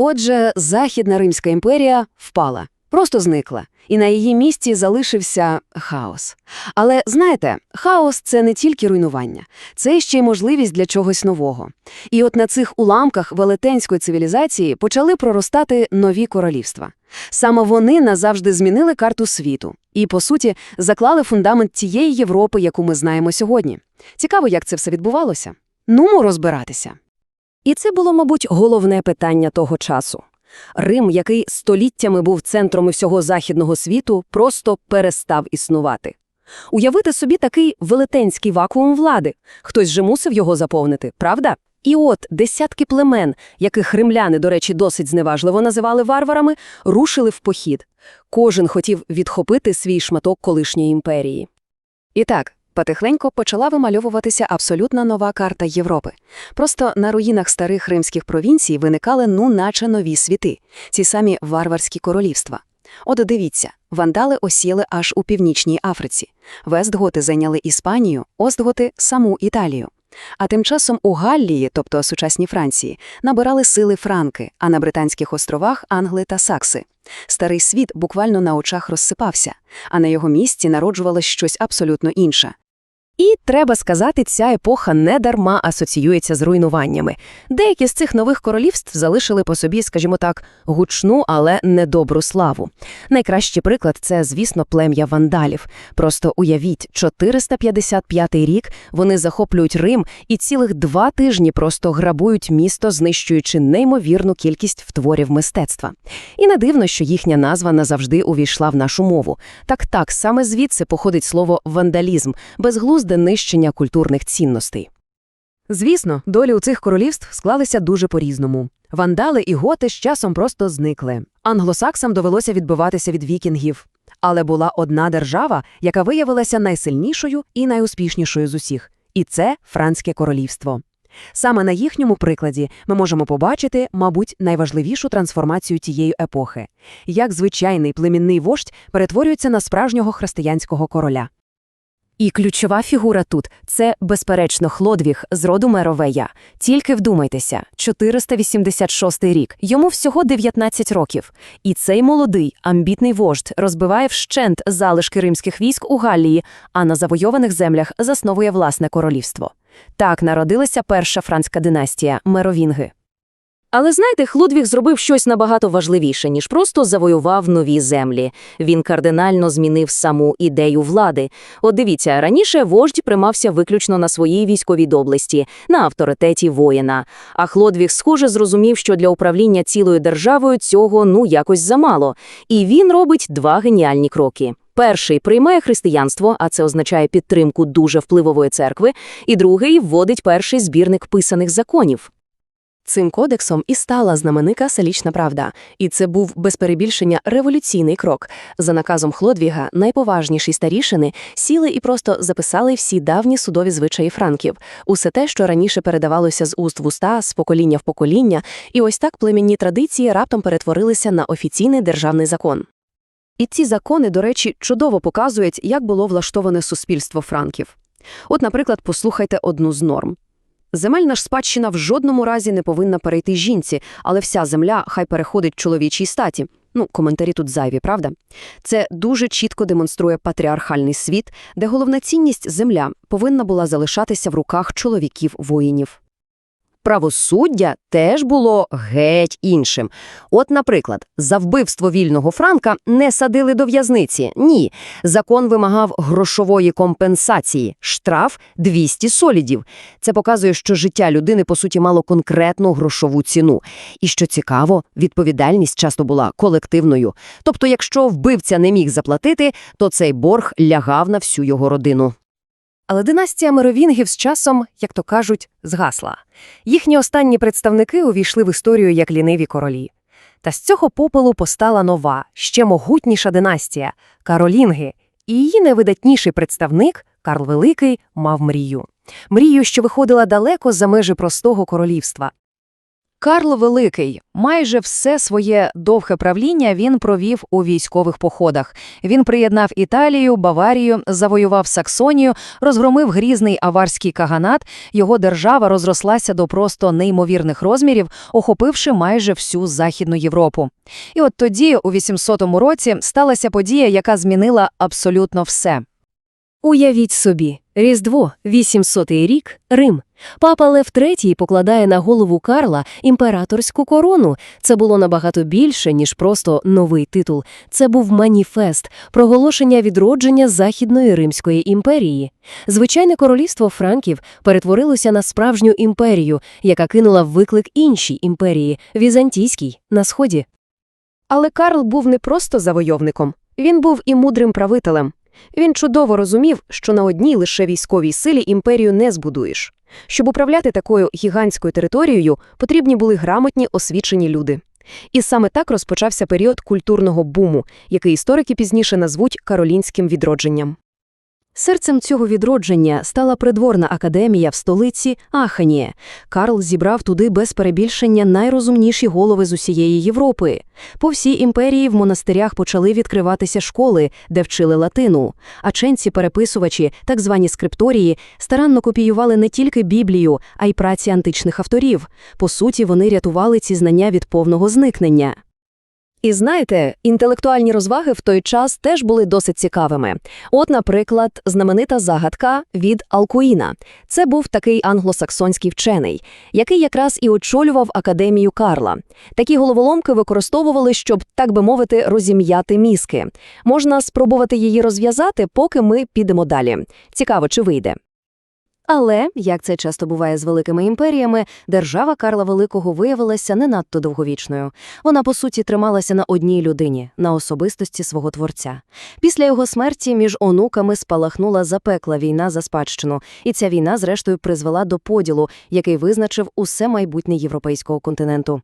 Отже, Західна Римська імперія впала, просто зникла, і на її місці залишився хаос. Але знаєте, хаос це не тільки руйнування, це ще й можливість для чогось нового. І от на цих уламках велетенської цивілізації почали проростати нові королівства. Саме вони назавжди змінили карту світу і, по суті, заклали фундамент тієї Європи, яку ми знаємо сьогодні. Цікаво, як це все відбувалося. Нумо розбиратися. І це було, мабуть, головне питання того часу. Рим, який століттями був центром усього західного світу, просто перестав існувати. Уявити собі такий велетенський вакуум влади. Хтось же мусив його заповнити, правда? І от десятки племен, яких римляни, до речі, досить зневажливо називали варварами, рушили в похід. Кожен хотів відхопити свій шматок колишньої імперії. І так, потихеньку почала вимальовуватися абсолютно нова карта Європи. Просто на руїнах старих римських провінцій виникали ну наче нові світи, ці самі варварські королівства. От дивіться, вандали осіли аж у Північній Африці. Вестготи зайняли Іспанію, Остготи – саму Італію. А тим часом у Галлії, тобто сучасній Франції, набирали сили франки, а на Британських островах – англи та сакси. Старий світ буквально на очах розсипався, а на його місці народжувалось щось абсолютно інше. І, треба сказати, ця епоха недарма асоціюється з руйнуваннями. Деякі з цих нових королівств залишили по собі, скажімо так, гучну, але недобру славу. Найкращий приклад – це, звісно, плем'я вандалів. Просто уявіть, 455 рік вони захоплюють Рим і цілих два тижні просто грабують місто, знищуючи неймовірну кількість втворів мистецтва. І не дивно, що їхня назва назавжди увійшла в нашу мову. Так-так, саме звідси походить слово «вандалізм», безглузде нищення культурних цінностей. Звісно, долі у цих королівств склалися дуже по-різному. Вандали і готи з часом просто зникли. Англосаксам довелося відбиватися від вікінгів. Але була одна держава, яка виявилася найсильнішою і найуспішнішою з усіх. І це Франське королівство. Саме на їхньому прикладі ми можемо побачити, мабуть, найважливішу трансформацію тієї епохи. Як звичайний племінний вождь перетворюється на справжнього християнського короля. І ключова фігура тут – це, безперечно, Хлодвіг з роду Меровея. Тільки вдумайтеся, 486 рік, йому всього 19 років. І цей молодий, амбітний вождь розбиває вщент залишки римських військ у Галлії, а на завойованих землях засновує власне королівство. Так народилася перша франська династія – Меровінги. Але знаєте, Хлодвіг зробив щось набагато важливіше, ніж просто завоював нові землі. Він кардинально змінив саму ідею влади. От дивіться, раніше вождь примався виключно на своїй військовій доблесті, на авторитеті воїна. А Хлодвіг, схоже, зрозумів, що для управління цілою державою цього ну якось замало. І він робить два геніальні кроки. Перший приймає християнство, а це означає підтримку дуже впливової церкви, і другий вводить перший збірник писаних законів. Цим кодексом і стала знаменика «Селічна правда», і це був без перебільшення революційний крок. За наказом Хлодвіга найповажніші старішини сіли і просто записали всі давні судові звичаї франків, усе те, що раніше передавалося з уст в уста, з покоління в покоління, і ось так племінні традиції раптом перетворилися на офіційний державний закон. І ці закони, до речі, чудово показують, як було влаштоване суспільство франків. От, наприклад, послухайте одну з норм. Земельна ж спадщина в жодному разі не повинна перейти жінці, але вся земля хай переходить чоловічій статі. Ну, коментарі тут зайві, правда? Це дуже чітко демонструє патріархальний світ, де головна цінність земля повинна була залишатися в руках чоловіків-воїнів. Правосуддя теж було геть іншим. От, наприклад, за вбивство вільного франка не садили до в'язниці. Ні. Закон вимагав грошової компенсації, штраф 200 солідів. Це показує, що життя людини, по суті, мало конкретну грошову ціну. І що цікаво, відповідальність часто була колективною. Тобто, якщо вбивця не міг заплатити, то цей борг лягав на всю його родину. Але династія Меровінгів з часом, як то кажуть, згасла. Їхні останні представники увійшли в історію як ліниві королі. Та з цього попелу постала нова, ще могутніша династія – Каролінги, і її найвидатніший представник, Карл Великий, мав мрію. Мрію, що виходила далеко за межі простого королівства. Карл Великий майже все своє довге правління він провів у військових походах. Він приєднав Італію, Баварію, завоював Саксонію, розгромив грізний аварський каганат. Його держава розрослася до просто неймовірних розмірів, охопивши майже всю Західну Європу. І от тоді, у 800 році, сталася подія, яка змінила абсолютно все. Уявіть собі, Різдво, 800-й рік, Рим. Папа Лев III покладає на голову Карла імператорську корону. Це було набагато більше, ніж просто новий титул. Це був маніфест, проголошення відродження Західної Римської імперії. Звичайне королівство Франків перетворилося на справжню імперію, яка кинула виклик іншій імперії – візантійській, на сході. Але Карл був не просто завойовником, він був і мудрим правителем. Він чудово розумів, що на одній лише військовій силі імперію не збудуєш. Щоб управляти такою гігантською територією, потрібні були грамотні, освічені люди. І саме так розпочався період культурного буму, який історики пізніше назвуть каролінським відродженням. Серцем цього відродження стала придворна академія в столиці Аханія. Карл зібрав туди без перебільшення найрозумніші голови з усієї Європи. По всій імперії в монастирях почали відкриватися школи, де вчили латину. А ченці-переписувачі, так звані скрипторії, старанно копіювали не тільки Біблію, а й праці античних авторів. По суті, вони рятували ці знання від повного зникнення. І знаєте, інтелектуальні розваги в той час теж були досить цікавими. От, наприклад, знаменита загадка від Алкуїна. Це був такий англосаксонський вчений, який якраз і очолював академію Карла. Такі головоломки використовували, щоб, так би мовити, розім'яти мізки. Можна спробувати її розв'язати, поки ми підемо далі. Цікаво, чи вийде. Але, як це часто буває з великими імперіями, держава Карла Великого виявилася не надто довговічною. Вона, по суті, трималася на одній людині, на особистості свого творця. Після його смерті між онуками спалахнула запекла війна за спадщину, і ця війна, зрештою, призвела до поділу, який визначив усе майбутнє європейського континенту.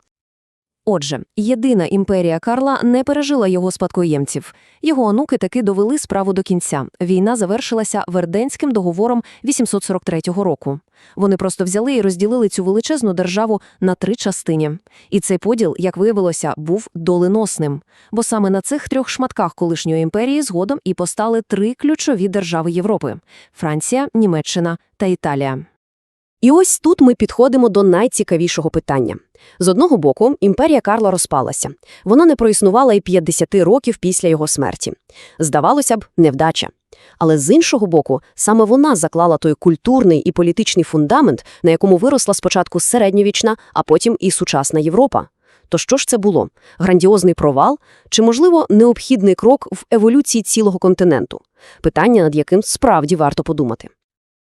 Отже, єдина імперія Карла не пережила його спадкоємців. Його онуки таки довели справу до кінця. Війна завершилася Верденським договором 843 року. Вони просто взяли і розділили цю величезну державу на три частини. І цей поділ, як виявилося, був доленосним. Бо саме на цих трьох шматках колишньої імперії згодом і постали три ключові держави Європи – Франція, Німеччина та Італія. І ось тут ми підходимо до найцікавішого питання. З одного боку, імперія Карла розпалася. Вона не проіснувала й 50 років після його смерті. Здавалося б, невдача. Але з іншого боку, саме вона заклала той культурний і політичний фундамент, на якому виросла спочатку середньовічна, а потім і сучасна Європа. То що ж це було? Грандіозний провал? Чи, можливо, необхідний крок в еволюції цілого континенту? Питання, над яким справді варто подумати.